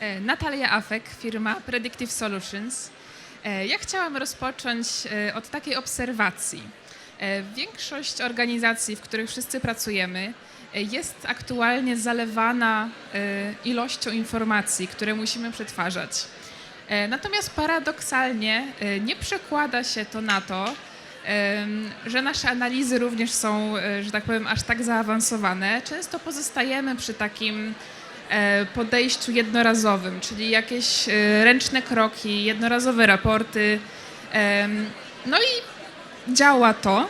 E, Natalia Afek, firma Predictive Solutions. E, Ja chciałam rozpocząć e, od takiej obserwacji. Większość organizacji, w których wszyscy pracujemy, jest aktualnie zalewana ilością informacji, które musimy przetwarzać. Natomiast paradoksalnie nie przekłada się to na to, że nasze analizy również są, że tak powiem, aż tak zaawansowane. Często pozostajemy przy takim podejściu jednorazowym, czyli jakieś e, ręczne kroki, jednorazowe raporty. No i działa to,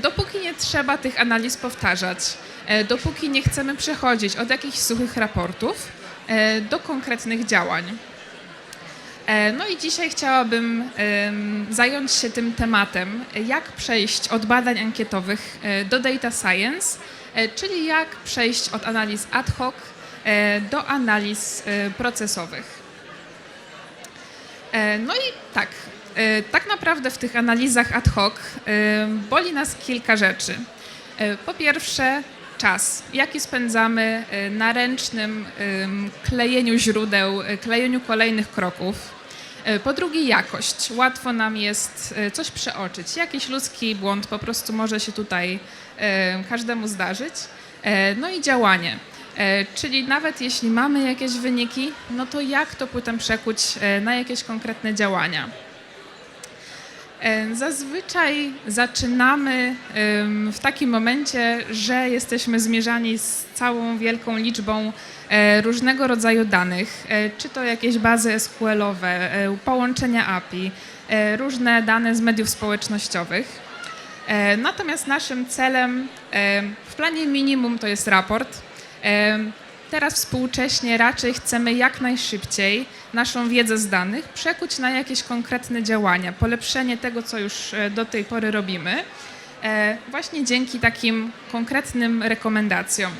dopóki nie trzeba tych analiz powtarzać, e, dopóki nie chcemy przechodzić od jakichś suchych raportów e, do konkretnych działań. E, No i dzisiaj chciałabym zająć się tym tematem, jak przejść od badań ankietowych e, do data science, e, czyli jak przejść od analiz ad hoc e, do analiz e, procesowych. E, No i tak, e, tak naprawdę w tych analizach ad hoc e, boli nas kilka rzeczy. E, Po pierwsze, czas, jaki spędzamy e, na ręcznym klejeniu źródeł, e, klejeniu kolejnych kroków. E, Po drugie, jakość. Łatwo nam jest e, coś przeoczyć. Jakiś ludzki błąd po prostu może się tutaj e, każdemu zdarzyć. E, No i działanie. E, Czyli nawet jeśli mamy jakieś wyniki, no to jak to potem przekuć e, na jakieś konkretne działania. E, Zazwyczaj zaczynamy w takim momencie, że jesteśmy zmierzani z całą wielką liczbą różnego rodzaju danych, czy to jakieś bazy SQL-owe, połączenia API, różne dane z mediów społecznościowych. Natomiast naszym celem w planie minimum to jest raport. Teraz współcześnie raczej chcemy jak najszybciej naszą wiedzę z danych przekuć na jakieś konkretne działania, polepszenie tego, co już e, do tej pory robimy, e, właśnie dzięki takim konkretnym rekomendacjom.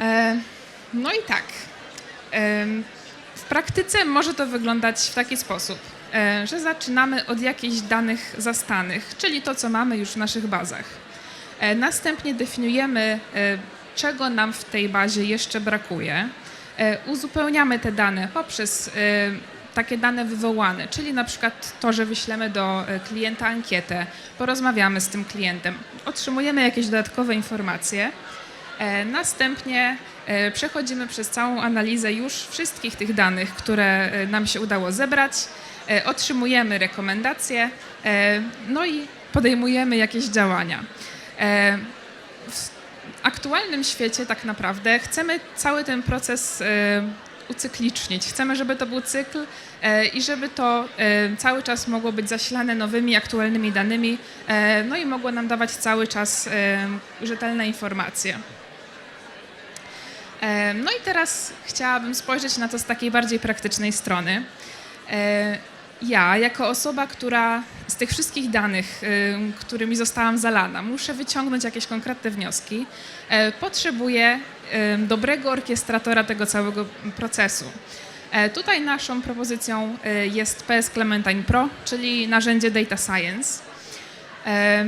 E, No i tak. W praktyce może to wyglądać w taki sposób, że zaczynamy od jakichś danych zastanych, czyli to, co mamy już w naszych bazach. E, Następnie definiujemy, e, czego nam w tej bazie jeszcze brakuje. E, Uzupełniamy te dane poprzez takie dane wywołane, czyli na przykład to, że wyślemy do klienta ankietę, porozmawiamy z tym klientem, otrzymujemy jakieś dodatkowe informacje. Następnie przechodzimy przez całą analizę już wszystkich tych danych, które nam się udało zebrać, otrzymujemy rekomendacje, no i podejmujemy jakieś działania. E, W aktualnym świecie tak naprawdę chcemy cały ten proces e, ucyklicznić. Chcemy, żeby to był cykl e, i żeby to cały czas mogło być zasilane nowymi, aktualnymi danymi, no i mogło nam dawać cały czas rzetelne informacje. No i teraz chciałabym spojrzeć na to z takiej bardziej praktycznej strony. E, Ja, jako osoba, która z tych wszystkich danych, y, którymi zostałam zalana, muszę wyciągnąć jakieś konkretne wnioski, e, potrzebuję dobrego orkiestratora tego całego procesu. E, Tutaj naszą propozycją y, jest PS Clementine Pro, czyli narzędzie Data Science. E,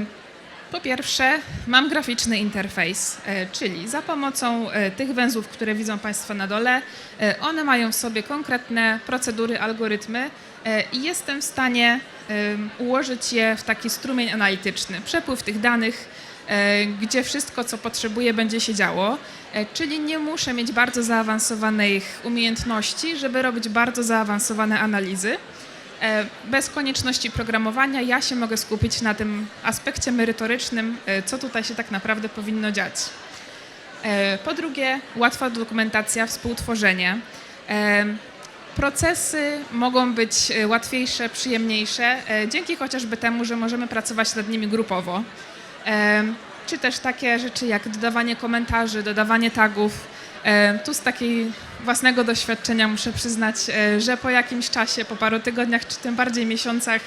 po pierwsze, mam graficzny interfejs, e, czyli za pomocą e, tych węzłów, które widzą Państwo na dole, e, one mają w sobie konkretne procedury, algorytmy e, i jestem w stanie ułożyć je w taki strumień analityczny, przepływ tych danych, e, gdzie wszystko, co potrzebuję, będzie się działo. E, Czyli nie muszę mieć bardzo zaawansowanych umiejętności, żeby robić bardzo zaawansowane analizy. E, Bez konieczności programowania ja się mogę skupić na tym aspekcie merytorycznym, e, co tutaj się tak naprawdę powinno dziać. E, Po drugie, łatwa dokumentacja, współtworzenie. Procesy mogą być e, łatwiejsze, przyjemniejsze, e, dzięki chociażby temu, że możemy pracować nad nimi grupowo. E, Czy też takie rzeczy jak dodawanie komentarzy, dodawanie tagów. Tu z takiej własnego doświadczenia muszę przyznać, że po jakimś czasie, po paru tygodniach, czy tym bardziej miesiącach,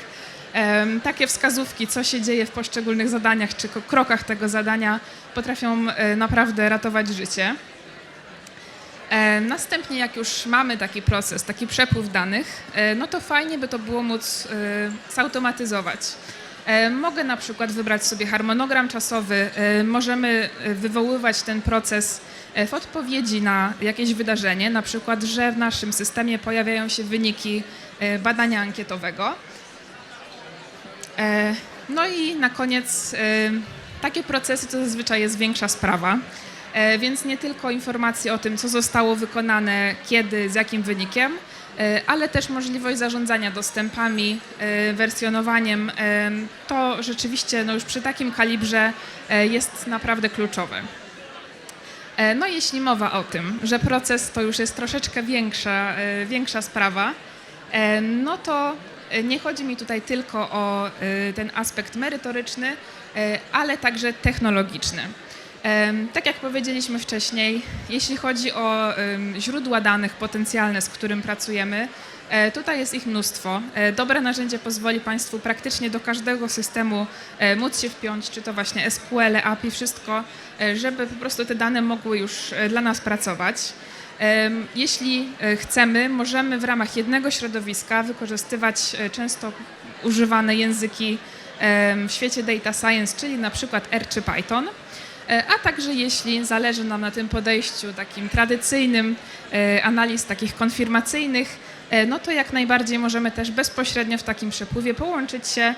takie wskazówki, co się dzieje w poszczególnych zadaniach, czy krokach tego zadania, potrafią naprawdę ratować życie. E, Następnie, jak już mamy taki proces, taki przepływ danych, e, no to fajnie by to było móc e, zautomatyzować. Mogę na przykład wybrać sobie harmonogram czasowy, możemy wywoływać ten proces w odpowiedzi na jakieś wydarzenie, na przykład, że w naszym systemie pojawiają się wyniki badania ankietowego. No i na koniec takie procesy to zazwyczaj jest większa sprawa, więc nie tylko informacje o tym, co zostało wykonane, kiedy, z jakim wynikiem, e, ale też możliwość zarządzania dostępami, e, wersjonowaniem. e, To rzeczywiście no już przy takim kalibrze e, jest naprawdę kluczowe. E, No jeśli mowa o tym, że proces to już jest troszeczkę większa, e, większa sprawa, e, no to e, nie chodzi mi tutaj tylko o e, ten aspekt merytoryczny, e, ale także technologiczny. Tak jak powiedzieliśmy wcześniej, jeśli chodzi o źródła danych potencjalne, z którym pracujemy, e, tutaj jest ich mnóstwo. E, Dobre narzędzie pozwoli Państwu praktycznie do każdego systemu e, móc się wpiąć, czy to właśnie SQL, API, wszystko, żeby po prostu te dane mogły już dla nas pracować. Jeśli chcemy, możemy w ramach jednego środowiska wykorzystywać często używane języki w świecie data science, czyli na przykład R czy Python. E, A także jeśli zależy nam na tym podejściu takim tradycyjnym, e, analiz takich konfirmacyjnych, e, no to jak najbardziej możemy też bezpośrednio w takim przepływie połączyć się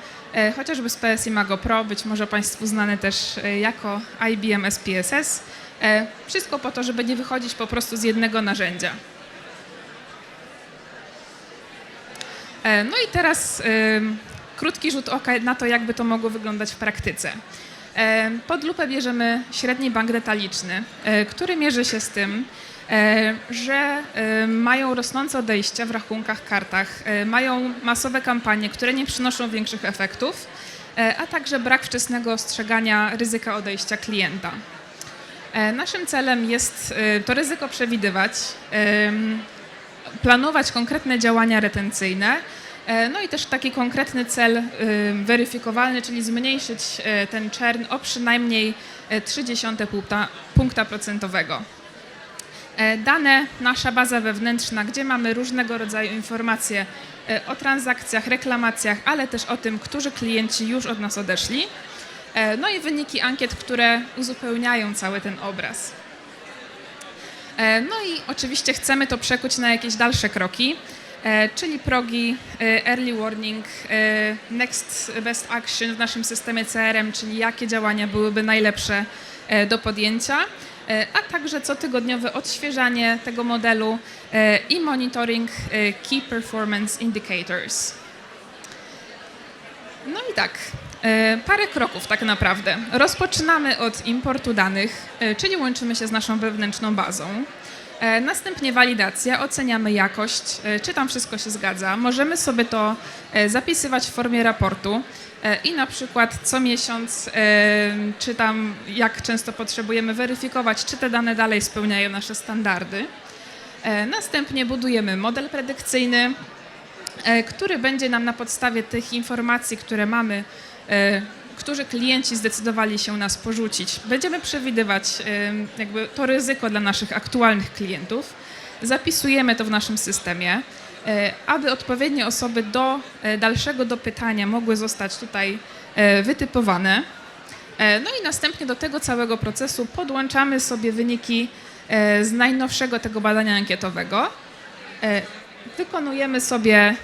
chociażby z PS Imago Pro, być może Państwu znane też jako IBM SPSS. Wszystko po to, żeby nie wychodzić po prostu z jednego narzędzia. No i teraz krótki rzut oka na to, jakby to mogło wyglądać w praktyce. Pod lupę bierzemy średni bank detaliczny, e, który mierzy się z tym, e, że e, mają rosnące odejścia w rachunkach, kartach, mają masowe kampanie, które nie przynoszą większych efektów, a także brak wczesnego ostrzegania ryzyka odejścia klienta. Naszym celem jest to ryzyko przewidywać, planować konkretne działania retencyjne, no i też taki konkretny cel em, weryfikowalny, czyli zmniejszyć e, ten czern o przynajmniej e, 0,3 punkta, punkta procentowego. E, Dane, nasza baza wewnętrzna, gdzie mamy różnego rodzaju informacje e, o transakcjach, reklamacjach, ale też o tym, którzy klienci już od nas odeszli. E, No i wyniki ankiet, które uzupełniają cały ten obraz. E, No i oczywiście chcemy to przekuć na jakieś dalsze kroki, e, czyli progi, e, early warning, e, next best action w naszym systemie CRM, czyli jakie działania byłyby najlepsze e, do podjęcia, e, a także cotygodniowe odświeżanie tego modelu e, i monitoring e, key performance indicators. No i tak, e, parę kroków tak naprawdę. Rozpoczynamy od importu danych, e, czyli łączymy się z naszą wewnętrzną bazą. E, Następnie walidacja, oceniamy jakość, e, czy tam wszystko się zgadza. Możemy sobie to e, zapisywać w formie raportu i na przykład co miesiąc, czy tam jak często potrzebujemy weryfikować, czy te dane dalej spełniają nasze standardy. Następnie budujemy model predykcyjny, który będzie nam na podstawie tych informacji, które mamy, którzy klienci zdecydowali się nas porzucić, będziemy przewidywać jakby to ryzyko dla naszych aktualnych klientów. Zapisujemy to w naszym systemie, e, aby odpowiednie osoby do e, dalszego dopytania mogły zostać tutaj e, wytypowane. No i następnie do tego całego procesu podłączamy sobie wyniki z najnowszego tego badania ankietowego. Wykonujemy sobie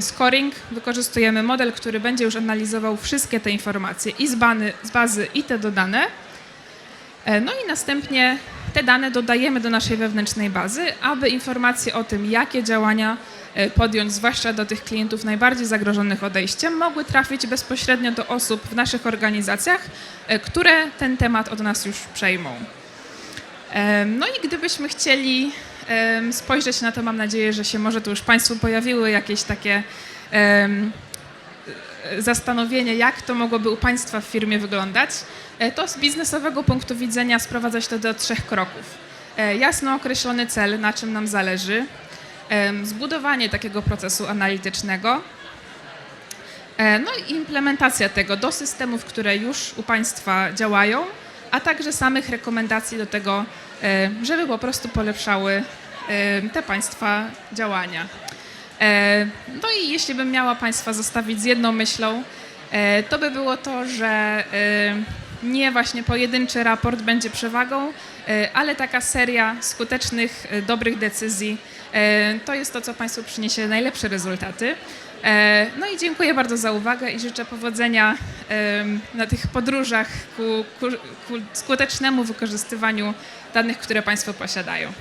scoring, wykorzystujemy model, który będzie już analizował wszystkie te informacje i z, bany, z bazy, i te dodane. E, No i następnie te dane dodajemy do naszej wewnętrznej bazy, aby informacje o tym, jakie działania e, podjąć, zwłaszcza do tych klientów najbardziej zagrożonych odejściem, mogły trafić bezpośrednio do osób w naszych organizacjach, e, które ten temat od nas już przejmą. No i gdybyśmy chcieli spojrzeć na to, mam nadzieję, że się może tu już Państwu pojawiły jakieś takie zastanowienie, jak to mogłoby u Państwa w firmie wyglądać, e, to z biznesowego punktu widzenia sprowadza się to do trzech kroków. E, Jasno określony cel, na czym nam zależy, zbudowanie takiego procesu analitycznego, e, no i implementacja tego do systemów, które już u Państwa działają, a także samych rekomendacji do tego, żeby po prostu polepszały e, te Państwa działania. E, No i jeśli bym miała Państwa zostawić z jedną myślą, e, to by było to, że e, nie właśnie pojedynczy raport będzie przewagą, e, ale taka seria skutecznych, e, dobrych decyzji e, to jest to, co Państwu przyniesie najlepsze rezultaty. E, No i dziękuję bardzo za uwagę i życzę powodzenia na tych podróżach ku, ku, ku skutecznemu wykorzystywaniu danych, które Państwo posiadają.